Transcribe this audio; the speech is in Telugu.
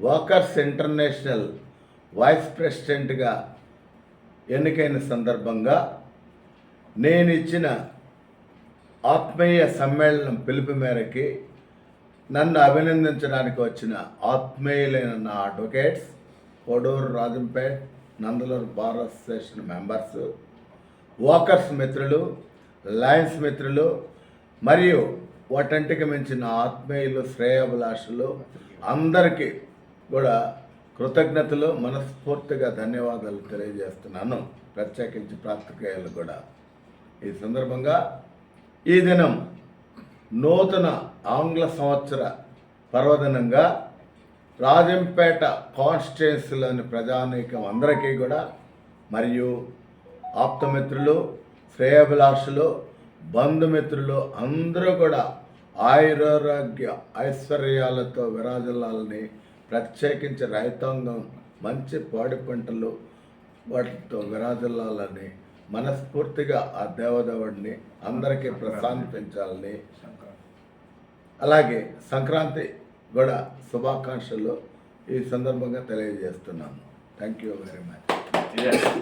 వాకర్స్ ఇంటర్నేషనల్ వైస్ ప్రెసిడెంట్గా ఎన్నికైన సందర్భంగా నేను ఇచ్చిన ఆత్మీయ సమ్మేళనం పిలుపు మేరకి నన్ను అభినందించడానికి వచ్చిన ఆత్మీయులైన నా advocates Koduru Rajampet Nandaluru bar association members walkers మిత్రులు లయన్స్ మిత్రులు మరియు వాటంటికి మించిన ఆత్మీయులు శ్రేయాభిలాషులు అందరికీ కూడా కృతజ్ఞతలు మనస్ఫూర్తిగా ధన్యవాదాలు తెలియజేస్తున్నాను. ప్రత్యేకించి ప్రార్థకేయులు కూడా. ఈ సందర్భంగా ఈ దినం నూతన ఆంగ్ల సంవత్సర పర్వదినంగా రాజంపేట కాన్స్టిట్యున్సీలోని ప్రజానీకం అందరికీ కూడా మరియు ఆప్తమిత్రులు శ్రేయాభిలాషులు బంధుమిత్రులు అందరూ కూడా ఆయురారోగ్య ఐశ్వర్యాలతో విరాజులాలని ప్రత్యేకించి రైతాంగం మంచి పాడి పంటలు వాటితో విరాజులాలని మనస్ఫూర్తిగా ఆ దేవదేవుడిని అందరికీ ప్రశాంతించాలని. అలాగే సంక్రాంతి కూడా శుభాకాంక్షలు ఈ సందర్భంగా తెలియజేస్తున్నాము థ్యాంక్ యూ వెరీ మచ్